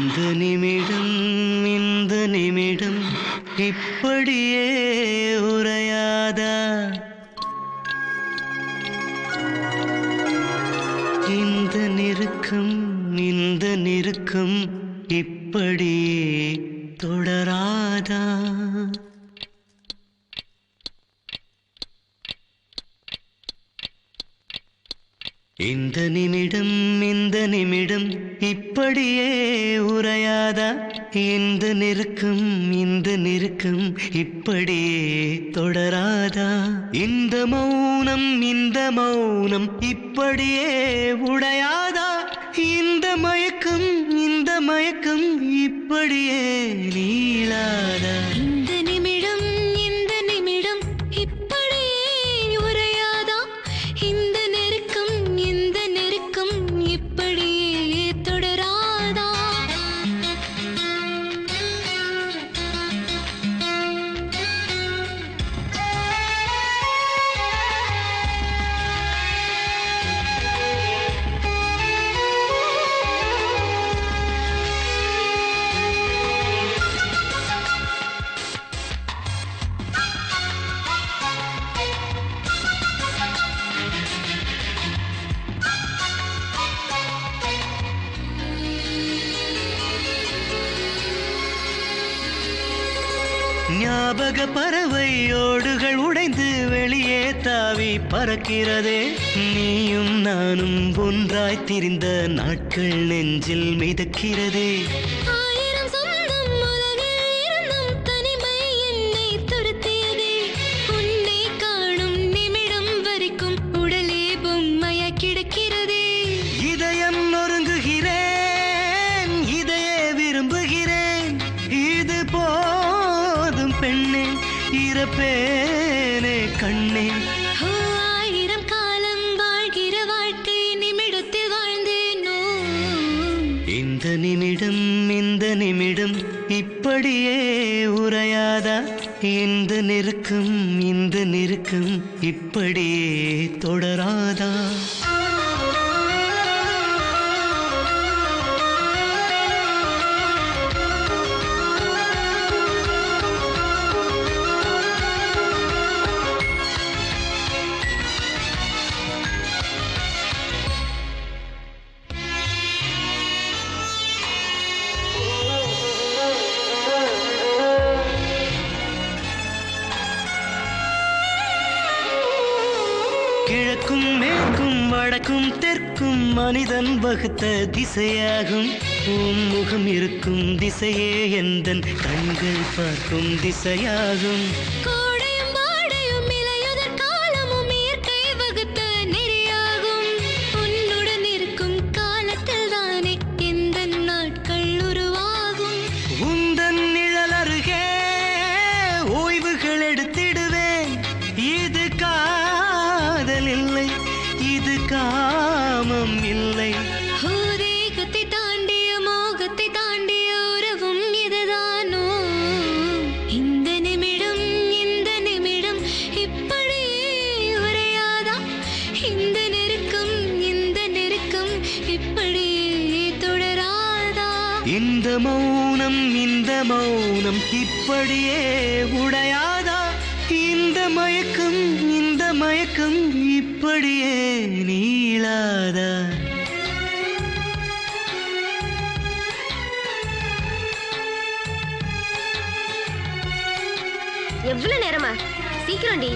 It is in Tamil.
இந்த நிமிடம் இந்த நிமிடம் இப்படியே உரையாதா? இந்த நெருக்கம் இந்த நெருக்கம் இப்படியே தொடராதா? இந்த நிமிடம் இந்த நிமிடம் இப்படியே உரையாதா இந்த நெருக்கம் இந்த நெருக்கம் இப்படியே தொடராதா? இந்த மௌனம் இந்த மௌனம் இப்படியே உடையாதா? இந்த மயக்கம் இந்த மயக்கம் இப்படியே நீளாதா? ஞாபக பறவை ஓடுகள் உடைந்து வெளியே தாவி பறக்கிறதே. நீயும் நானும் ஒன்றாய் திரிந்த நாட்கள் நெஞ்சில் மிதக்கிறதே. பெண்ணே இறப்பேனே கண்ணே. ஆயிரம் காலம் வாழ்கிற வாழ்க்கை நிமிடத்தில் வாழ்ந்தேனோ? இந்த நிமிடம் இந்த நிமிடம் இப்படியே உரையாதா இந்த நெருக்கம் இந்த நெருக்கம் இப்படியே தொடராதா? கிழக்கும் மேற்கும் வடக்கும் தெற்கும் மனிதன் வகுத்த திசையாகும். உன் முகம் இருக்கும் திசையே எந்தன் கண்கள் பார்க்கும் திசையாகும். காமம் இல்லை. ஓ, தேகத்தை தாண்டிய மோகத்தை தாண்டிய உறவும் இதுதானோ? இந்த நிமிடம் இந்த நிமிடம் இப்படியே உரையாதா? இந்த நெருக்கம் இந்த நெருக்கம் இப்படியே தொடராதா? இந்த மௌனம் இந்த மௌனம் இப்படியே உடையாதா? இந்த மயக்கம் இந்த மயக்கம் இப்படியே நீளாதா? எவ்வளவு நேரமா? சீக்கிரம் டி